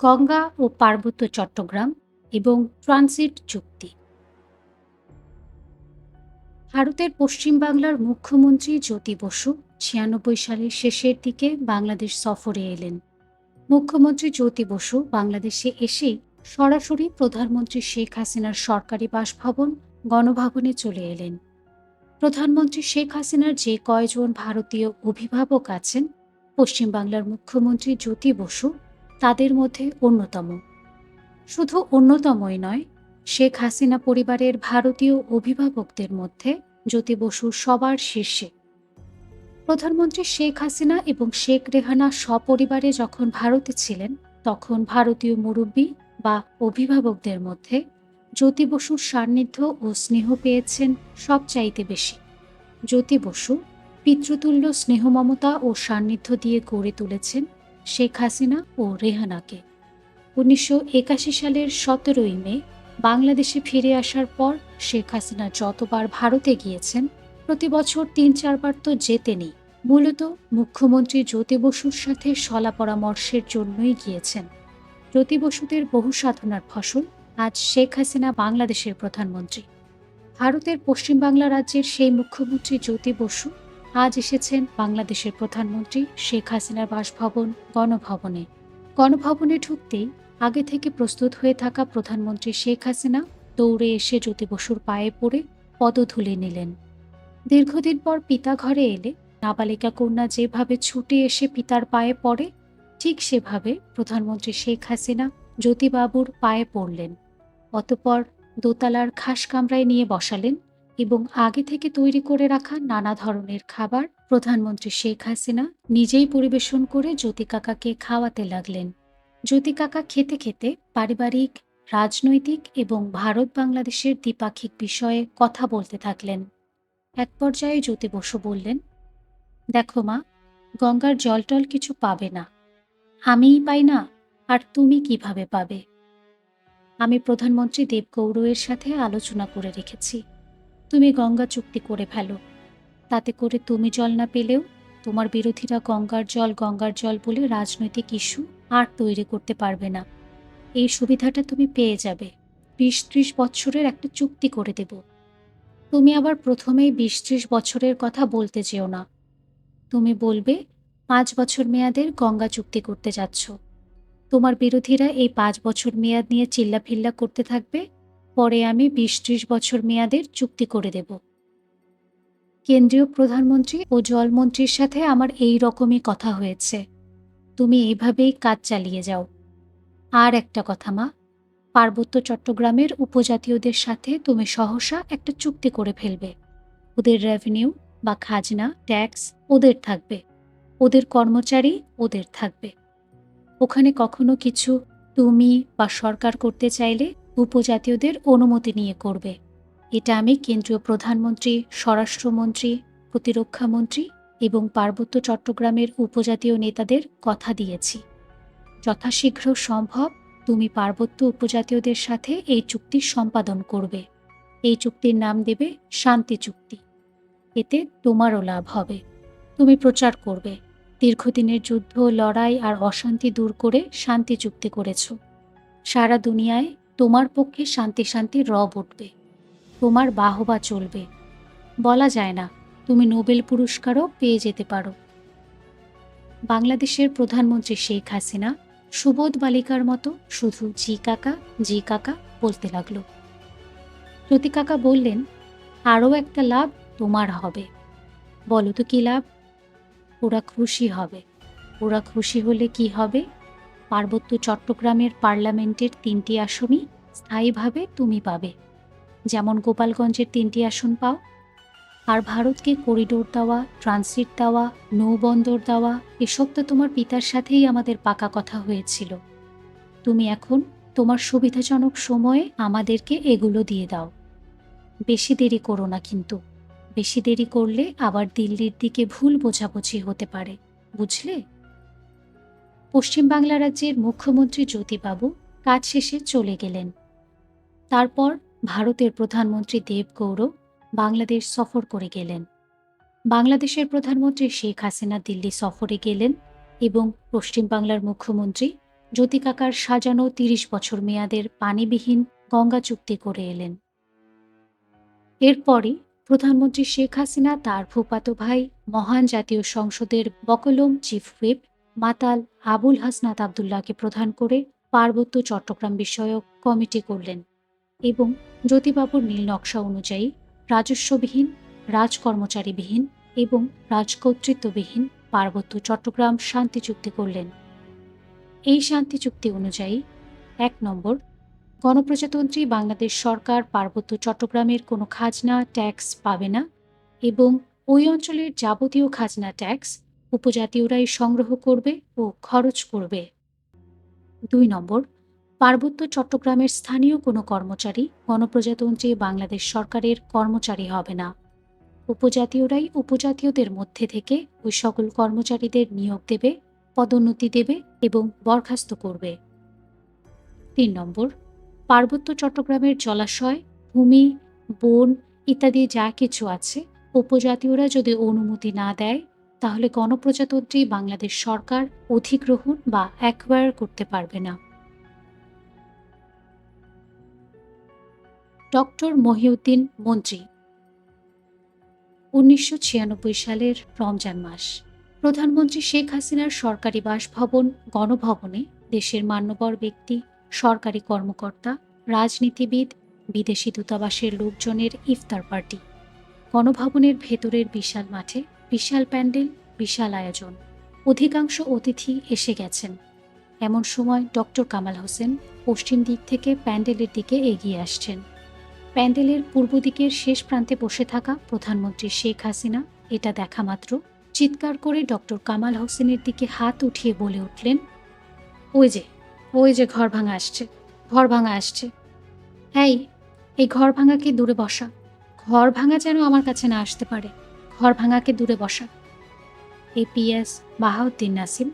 গঙ্গা ও পার্বত্য চট্টগ্রাম এবং ট্রানজিট চুক্তি। ভারতের পশ্চিমবাংলার মুখ্যমন্ত্রী জ্যোতি বসু ছিয়ানব্বই সালের শেষের দিকে বাংলাদেশ সফরে এলেন। মুখ্যমন্ত্রী জ্যোতি বসু বাংলাদেশে এসেই সরাসরি প্রধানমন্ত্রী শেখ হাসিনার সরকারি বাসভবন গণভবনে চলে এলেন। প্রধানমন্ত্রী শেখ হাসিনার যে কয়জন ভারতীয় অভিভাবক আছেন পশ্চিমবাংলার মুখ্যমন্ত্রী জ্যোতি বসু তাদের মধ্যে অন্যতম। শুধু অন্যতমই নয়, শেখ হাসিনা পরিবারের ভারতীয় অভিভাবকদের মধ্যে জ্যোতি বসু সবার শীর্ষে। প্রধানমন্ত্রী শেখ হাসিনা এবং শেখ রেহানা সপরিবারে যখন ভারতে ছিলেন, তখন ভারতীয় মুরব্বী বা অভিভাবকদের মধ্যে জ্যোতি বসুর সান্নিধ্য ও স্নেহ পেয়েছেন সবচাইতে বেশি। জ্যোতি বসু পিতৃতুল্য স্নেহ মমতা ও সান্নিধ্য দিয়ে গড়ে তুলেছেন শেখ হাসিনা ও রেহানাকে। উনিশশো একাশি সালের সতেরোই মে বাংলাদেশে ফিরে আসার পর শেখ হাসিনা যতবার ভারতে গিয়েছেন, প্রতি বছর তিন চারবার তো যেতেনই। মূলত মুখ্যমন্ত্রী জ্যোতি বসুর সাথে সলা পরামর্শের জন্যই গিয়েছেন। জ্যোতি বসুদের বহু সাধনার ফসল আজ শেখ হাসিনা বাংলাদেশের প্রধানমন্ত্রী। ভারতের পশ্চিমবাংলা রাজ্যের সেই মুখ্যমন্ত্রী জ্যোতি বসু আজ এসেছেন বাংলাদেশের প্রধানমন্ত্রী শেখ হাসিনার বাসভবন গণভবনে। গণভবনে ঢুকতেই আগে থেকে প্রস্তুত হয়ে থাকা প্রধানমন্ত্রী শেখ হাসিনা দৌড়ে এসে জ্যোতি বসুর পায়ে পড়ে পদধূলি নিলেন। দীর্ঘদিন পর পিতা ঘরে এলে নাবালিকা কন্যা যেভাবে ছুটে এসে পিতার পায়ে পড়ে, ঠিক সেভাবে প্রধানমন্ত্রী শেখ হাসিনা জ্যোতিবাবুর পায়ে পড়লেন। অতপর দোতলার খাস কামরায় নিয়ে বসালেন এবং আগে থেকে তৈরি করে রাখা নানা ধরনের খাবার প্রধানমন্ত্রী শেখ হাসিনা নিজেই পরিবেশন করে জ্যোতি কাকাকে খাওয়াতে লাগলেন। জ্যোতি কাকা খেতে খেতে পারিবারিক, রাজনৈতিক এবং ভারত বাংলাদেশের দ্বিপাক্ষিক বিষয়ে কথা বলতে থাকলেন। এক পর্যায়ে জ্যোতি বসু বললেন, দেখো মা, গঙ্গার জলটল কিছু পাবে না। আমিই পাই না, আর তুমি কীভাবে পাবে? আমি প্রধানমন্ত্রী দেবগৌড়ের সাথে আলোচনা করে রেখেছি। তুমি গঙ্গা চুক্তি করে ফেলো। তাতে করে তুমি জল না পেলেও তোমার বিরোধীরা গঙ্গার জল গঙ্গার জল বলে রাজনৈতিক ইস্যু আর তৈরি করতে পারবে না। এই সুবিধাটা তুমি পেয়ে যাবে। বিশ ত্রিশ বছরের একটা চুক্তি করে দেব। তুমি আবার প্রথমেই বিশ ত্রিশ বছরের কথা বলতে যেও না। তুমি বলবে, পাঁচ বছর মেয়াদের গঙ্গা চুক্তি করতে যাচ্ছ। তোমার বিরোধীরা এই পাঁচ বছর মেয়াদ নিয়ে চিল্লাফিল্লা করতে থাকবে পরে আমি বিশ ত্রিশ বছর মেয়াদের চুক্তি করে দেব। কেন্দ্রীয় প্রধানমন্ত্রী ও জলমন্ত্রীর সাথে আমার এই রকমই কথা হয়েছে। তুমি এইভাবেই কাজ চালিয়ে যাও। আর একটা কথা মা, পার্বত্য চট্টগ্রামের উপজাতীয়দের সাথে তুমি সহসা একটা চুক্তি করে ফেলবে। ওদের রেভিনিউ বা খাজনা ট্যাক্স ওদের থাকবে। ওদের কর্মচারী ওদের থাকবে। ওখানে কখনো কিছু তুমি বা সরকার করতে চাইলে উপজাতীয়দের অনুমতি নিয়ে করবে। এটা আমি কেন্দ্রীয় প্রধানমন্ত্রী, স্বরাষ্ট্রমন্ত্রী, প্রতিরক্ষামন্ত্রী এবং পার্বত্য চট্টগ্রামের উপজাতীয় নেতাদের কথা দিয়েছি। যথাশীঘ্র সম্ভব তুমি পার্বত্য উপজাতীয়দের সাথে এই চুক্তি সম্পাদন করবে। এই চুক্তির নাম দেবে শান্তি চুক্তি। এতে তোমারও লাভ হবে। তুমি প্রচার করবে। দীর্ঘদিনের যুদ্ধ, লড়াই আর অশান্তি দূর করে শান্তি চুক্তি করেছ। সারা দুনিয়ায় তোমার পক্ষে শান্তি শান্তি রব উঠবে, তোমার বাহবা চলবে। বলা যায় না, তুমি নোবেল পুরস্কারও পেয়ে যেতে পারো। বাংলাদেশের প্রধানমন্ত্রী শেখ হাসিনা সুবোধ বালিকার মতো শুধু জি কাকা জি কাকা বলতে লাগল। জ্যোতি কাকা বললেন, আরও একটা লাভ তোমার হবে। বলো তো কী লাভ? ওরা খুশি হবে। ওরা খুশি হলে কি হবে? পার্বত্য চট্টগ্রামের পার্লামেন্টের তিনটি আসনই স্থায়ীভাবে তুমি পাবে। যেমন গোপালগঞ্জের তিনটি আসন পাও। আর ভারতকে করিডোর দেওয়া, ট্রানজিট দেওয়া, নৌবন্দর দেওয়া, এসব তো তোমার পিতার সাথেই আমাদের পাকা কথা হয়েছিল। তুমি এখন তোমার সুবিধাজনক সময়ে আমাদেরকে এগুলো দিয়ে দাও। বেশি দেরি করো না কিন্তু। বেশি দেরি করলে আবার দিল্লির দিকে ভুল বোঝাবুঝি হতে পারে, বুঝলে? পশ্চিমবাংলা রাজ্যের মুখ্যমন্ত্রী জ্যোতিবাবু কাজ শেষে চলে গেলেন। তারপর ভারতের প্রধানমন্ত্রী দেবগৌড় বাংলাদেশ সফর করে গেলেন। বাংলাদেশের প্রধানমন্ত্রী শেখ হাসিনা দিল্লি সফরে গেলেন এবং পশ্চিমবাংলার মুখ্যমন্ত্রী জ্যোতি কাকার সাজানো তিরিশ বছর মেয়াদের পানিবিহীন গঙ্গা চুক্তি করে এলেন। এরপরই প্রধানমন্ত্রী শেখ হাসিনা তার ফুপাতো ভাই মহান জাতীয় সংসদের বকলম চিফ হুইপ মাতাল আবুল হাসনাত আবদুল্লাহকে প্রধান করে পার্বত্য চট্টগ্রাম বিষয়ক কমিটি করলেন এবং জ্যোতিবাবুর নীল নকশা অনুযায়ী রাজস্ববিহীন, রাজকর্মচারীবিহীন এবং রাজকর্তৃত্ববিহীন পার্বত্য চট্টগ্রাম শান্তি চুক্তি করলেন। এই শান্তি চুক্তি অনুযায়ী এক নম্বর, গণপ্রজাতন্ত্রী বাংলাদেশ সরকার পার্বত্য চট্টগ্রামের কোনো খাজনা ট্যাক্স পাবে না এবং ওই অঞ্চলের যাবতীয় খাজনা ট্যাক্স উপজাতীয়রাই সংগ্রহ করবে ও খরচ করবে। দুই নম্বর, পার্বত্য চট্টগ্রামের স্থানীয় কোনো কর্মচারী গণপ্রজাতন্ত্রী বাংলাদেশ সরকারের কর্মচারী হবে না। উপজাতীয়রাই উপজাতীয়দের মধ্যে থেকে ওই সকল কর্মচারীদের নিয়োগ দেবে, পদোন্নতি দেবে এবং বরখাস্ত করবে। তিন নম্বর, পার্বত্য চট্টগ্রামের জলাশয়, ভূমি, বন ইত্যাদি যা কিছু আছে, উপজাতীয়রা যদি অনুমতি না দেয় তাহলে গণপ্রজাতন্ত্রী বাংলাদেশ সরকার অধিগ্রহণ বা অ্যাকোয়ার করতে পারবে না। ডক্টর মহিউদ্দিন মন্ত্রী, উনিশশো ছিয়ানব্বই সালের রমজান মাস। প্রধানমন্ত্রী শেখ হাসিনার সরকারি বাসভবন, গণভবনে দেশের মান্যবর ব্যক্তি, সরকারি কর্মকর্তা, রাজনীতিবিদ, বিদেশি দূতাবাসের লোকজনের ইফতার পার্টি। গণভবনের ভেতরের বিশাল মাঠে বিশাল প্যান্ডেল, বিশাল আয়োজন। অধিকাংশ অতিথি এসে গেছেন। এমন সময় ডক্টর কামাল হোসেন পশ্চিম দিক থেকে প্যান্ডেলের দিকে এগিয়ে আসছেন। প্যান্ডেলের পূর্ব দিকের শেষ প্রান্তে বসে থাকা প্রধানমন্ত্রী শেখ হাসিনা এটা দেখা মাত্র। চিৎকার করে ডক্টর কামাল হোসেনের দিকে হাত উঠিয়ে বলে উঠলেন, ওই যে ওই যে ঘর ভাঙা আসছে, ঘর ভাঙা আসছে। এই এই ঘর ভাঙাকে দূরে বসা? ঘর ভাঙা যেন আমার কাছে না আসতে পারে। ঘর ভাঙাকে দূরে বসা। এপিএস বাহাউদ্দিন নাসিম,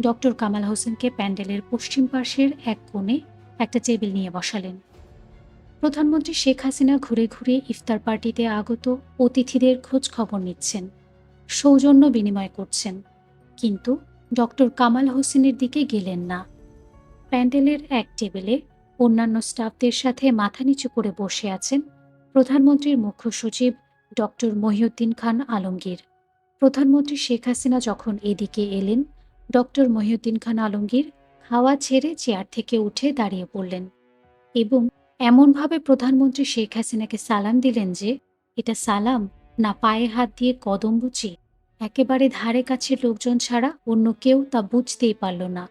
ডক্টর কামাল হোসেনকে প্যান্ডেলের পশ্চিম পাশের এক কোণে একটা টেবিল নিয়ে বসালেন। প্রধানমন্ত্রী শেখ হাসিনা ঘুরে ঘুরে ইফতার পার্টিতে আগত অতিথিদের খোঁজ খবর নিচ্ছেন, সৌজন্য বিনিময় করছেন। কিন্তু ডক্টর কামাল হোসেনের দিকে গেলেন না। প্যান্ডেলের এক টেবিলে অন্যান্য স্টাফদের সাথে মাথা নিচু করে বসে আছেন প্রধানমন্ত্রীর মুখ্য সচিব ডক্টর মহিউদ্দিন খান আলমগীর। প্রধানমন্ত্রী শেখ হাসিনা যখন এদিকে এলেন, ডক্টর মহিউদ্দিন খান আলমগীর হাওয়া ছেড়ে চেয়ার থেকে উঠে দাঁড়িয়ে পড়লেন এবং এমনভাবে প্রধানমন্ত্রী শেখ হাসিনাকে সালাম দিলেন যে, এটা সালাম না পায়ে হাত দিয়ে কদম বুচি একেবারে ধারে কাছে লোকজন ছাড়া অন্য কেউ তা বুঝতেই পারল না।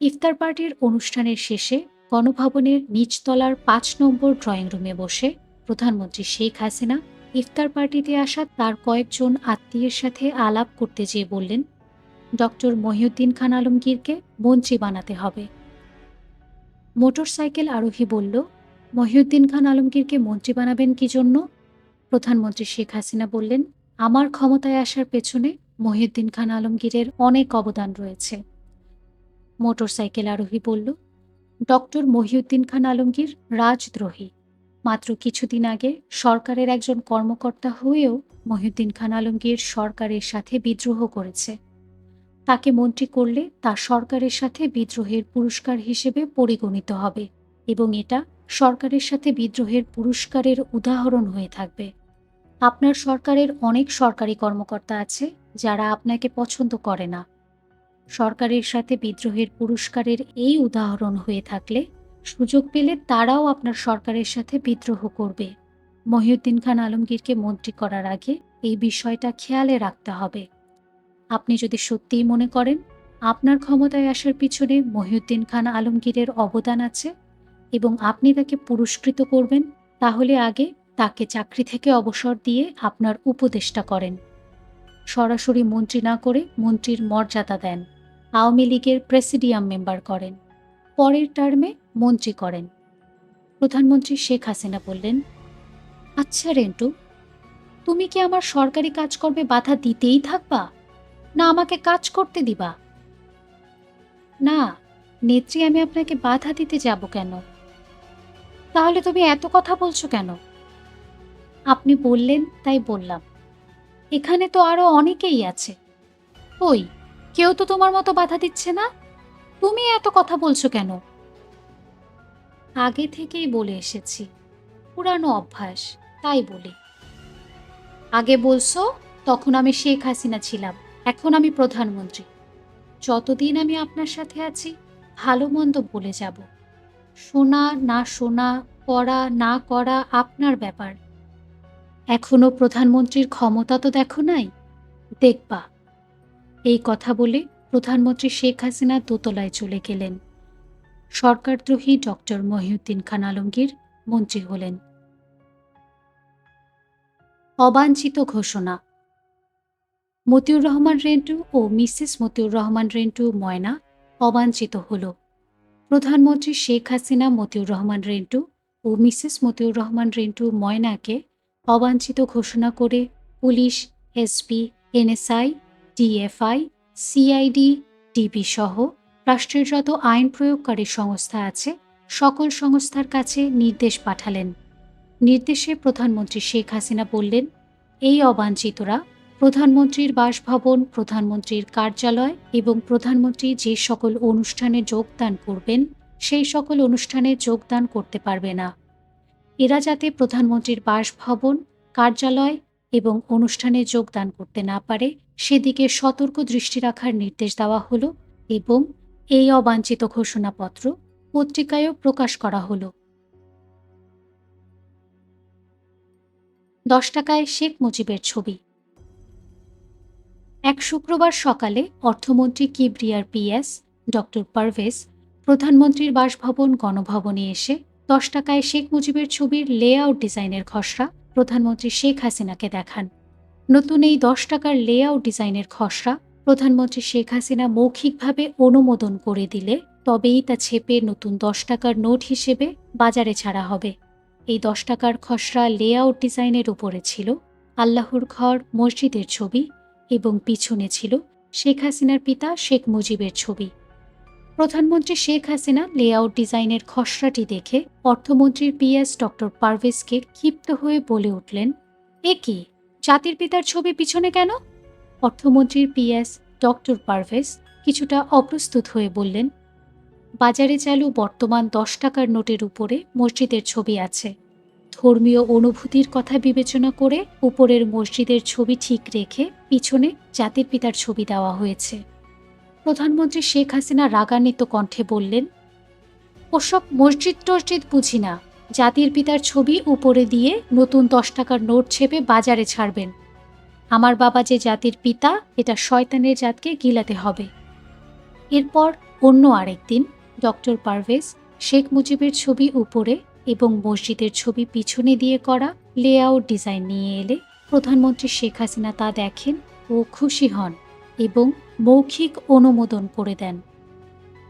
ইফতার পার্টির অনুষ্ঠানের শেষে গণভবনের নিচতলার পাঁচ নম্বর ড্রয়িং রুমে বসে প্রধানমন্ত্রী শেখ হাসিনা ইফতার পার্টিতে আসা তার কয়েকজন আত্মীয়ের সাথে আলাপ করতে যেয়ে বললেন, ডক্টর মহিউদ্দিন খান আলমগীরকে মন্ত্রী বানাতে হবে। মোটরসাইকেল আরোহী বলল, মহিউদ্দিন খান আলমগীরকে মন্ত্রী বানাবেন কি জন্য? প্রধানমন্ত্রী শেখ হাসিনা বললেন, আমার ক্ষমতায় আসার পেছনে মহিউদ্দিন খান আলমগীরের অনেক অবদান রয়েছে। মোটরসাইকেল আরোহী বলল, ডক্টর মহিউদ্দিন খান আলমগীর রাজদ্রোহী। মাত্র কিছুদিন আগে সরকারের একজন কর্মকর্তা হয়েও মহিউদ্দিন খান আলমগীর সরকারের সাথে বিদ্রোহ করেছে। তাকে মন্ত্রী করলে তা সরকারের সাথে বিদ্রোহের পুরস্কার হিসেবে পরিগণিত হবে এবং এটা সরকারের সাথে বিদ্রোহের পুরস্কারের উদাহরণ হয়ে থাকবে। আপনার সরকারের অনেক সরকারি কর্মকর্তা আছে যারা আপনাকে পছন্দ করে না। সরকারের সাথে বিদ্রোহের পুরস্কারের এই উদাহরণ হয়ে থাকলে সুযোগ পেলে তারাও আপনার সরকারের সাথে বিদ্রোহ করবে। মহিউদ্দিন খান আলমগীরকে মন্ত্রী করার আগে এই বিষয়টা খেয়ালে রাখতে হবে। আপনি যদি সত্যিই মনে করেন, আপনার ক্ষমতায় আসার পিছনে মহিউদ্দিন খান আলমগীরের অবদান আছে এবং আপনি তাকে পুরস্কৃত করবেন, তাহলে আগে তাকে চাকরি থেকে অবসর দিয়ে আপনার উপদেষ্টা করেন। সরাসরি মন্ত্রী না করে মন্ত্রীর মর্যাদা দেন। আওয়ামী লীগের প্রেসিডিয়াম মেম্বার করেন। পরের টার্মে মন্ত্রী করেন। প্রধানমন্ত্রী শেখ হাসিনা বললেন আচ্ছা রেন্টু, তুমি কি আমার সরকারি কাজকর্মে বাধা দিতেই থাকবা? না আমাকে কাজ করতে দিবা? না, নেত্রী, আমি আপনাকে বাধা দিতে যাব কেন? তাহলে তুমি এত কথা বলছো কেন? আপনি বললেন, তাই বললাম। এখানে তো আরও অনেকেই আছে। ওই কেউ তো তোমার মতো বাধা দিচ্ছে না? তুমি এত কথা বলছো কেন? আগে থেকেই বলে এসেছি। পুরানো অভ্যাস, তাই বলি। আগে বলছো, তখন আমি শেখ হাসিনা ছিলাম, এখন আমি প্রধানমন্ত্রী। যতদিন আমি আপনার সাথে আছি, ভালো মন্দ বলে যাব। শোনা, না শোনা, করা, না করা, আপনার ব্যাপার। এখনও প্রধানমন্ত্রীর ক্ষমতা তো দেখো নাই? দেখবা। এই কথা বলে প্রধানমন্ত্রী শেখ হাসিনা দোতলায় চলে গেলেন। সরকারদ্রোহী ডক্টর মহিউদ্দিন খান আলমগীর মন্ত্রী হলেন। অবাঞ্ছিত ঘোষণা। মতিউর রহমান রেন্টু ও মিসেস মতিউর রহমান রেন্টু ময়না অবাঞ্ছিত হল। প্রধানমন্ত্রী শেখ হাসিনা, মতিউর রহমান রেন্টু ও মিসেস মতিউর রহমান রেন্টু ময়নাকে অবাঞ্ছিত ঘোষণা করে police, SP, NSI, DFI, CID, DB সহ রাষ্ট্রের যত আইন প্রয়োগকারী সংস্থা আছে, সকল সংস্থার কাছে নির্দেশ পাঠালেন। নির্দেশে প্রধানমন্ত্রী শেখ হাসিনা বললেন, এই অবাঞ্ছিতরা প্রধানমন্ত্রীর বাসভবন, প্রধানমন্ত্রীর কার্যালয় এবং প্রধানমন্ত্রী যে সকল অনুষ্ঠানে যোগদান করবেন, সেই সকল অনুষ্ঠানে যোগদান করতে পারবে না। এরা যাতে প্রধানমন্ত্রীর বাসভবন, কার্যালয় এবং অনুষ্ঠানে যোগদান করতে না পারে, সেদিকে সতর্ক দৃষ্টি রাখার নির্দেশ দেওয়া হলো এবং এই অবাঞ্ছিত ঘোষণাপত্র পত্রিকায়ও প্রকাশ করা হলো। দশ টাকায় শেখ মুজিবের ছবি। এক শুক্রবার সকালে অর্থমন্ত্রী কিবরিয়ার পিএস ডক্টর পারভেজ, প্রধানমন্ত্রীর বাসভবন গণভবনে এসে দশ টাকায় শেখ মুজিবের ছবির লেআউট ডিজাইনের খসড়া প্রধানমন্ত্রী শেখ হাসিনাকে দেখান। নতুন এই দশ টাকার লেআউট ডিজাইনের খসড়া প্রধানমন্ত্রী শেখ হাসিনা মৌখিকভাবে অনুমোদন করে দিলে তবেই তা ছেপে নতুন দশ টাকার নোট হিসেবে বাজারে ছাড়া হবে। এই দশ টাকার খসড়া লেআউট ডিজাইনের উপরে ছিল আল্লাহর ঘর, মসজিদের ছবি এবং পিছনে ছিল শেখ হাসিনার পিতা শেখ মুজিবের ছবি। প্রধানমন্ত্রী শেখ হাসিনা লেআউট ডিজাইনের খসড়াটি দেখে অর্থমন্ত্রীর পিএস ডক্টর পারভেজকে ক্ষিপ্ত হয়ে বলে উঠলেন, এ কি? জাতির পিতার ছবি পিছনে কেন? অর্থমন্ত্রীর পিএস ডক্টর পারভেজ কিছুটা অপ্রস্তুত হয়ে বললেন, বাজারে চালু বর্তমান দশ টাকার নোটের উপরে মসজিদের ছবি আছে। ধর্মীয় অনুভূতির কথা বিবেচনা করে উপরের মসজিদের ছবি ঠিক রেখে পিছনে জাতির পিতার ছবি দেওয়া হয়েছে। প্রধানমন্ত্রী শেখ হাসিনা রাগান্বিত কণ্ঠে বললেন, ওসব মসজিদ টসজিদ বুঝি না। জাতির পিতার ছবি উপরে দিয়ে নতুন দশ টাকার নোট ছেপে বাজারে ছাড়বেন। আমার বাবা যে জাতির পিতা, এটা শয়তানের জাতকে গিলাতে হবে। এরপর অন্য আরেকদিন ডক্টর পারভেজ শেখ মুজিবের ছবি উপরে এবং মসজিদের ছবি পিছনে দিয়ে করা লেআউট ডিজাইন নিয়ে এলে প্রধানমন্ত্রী শেখ হাসিনা তা দেখেন ও খুশি হন এবং মৌখিক অনুমোদন করে দেন।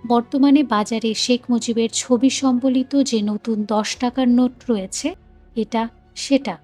বর্তমানে বাজারে শেখ মুজিবের ছবি সম্বলিত যে নতুন দশ টাকার নোট রয়েছে, এটা সেটা।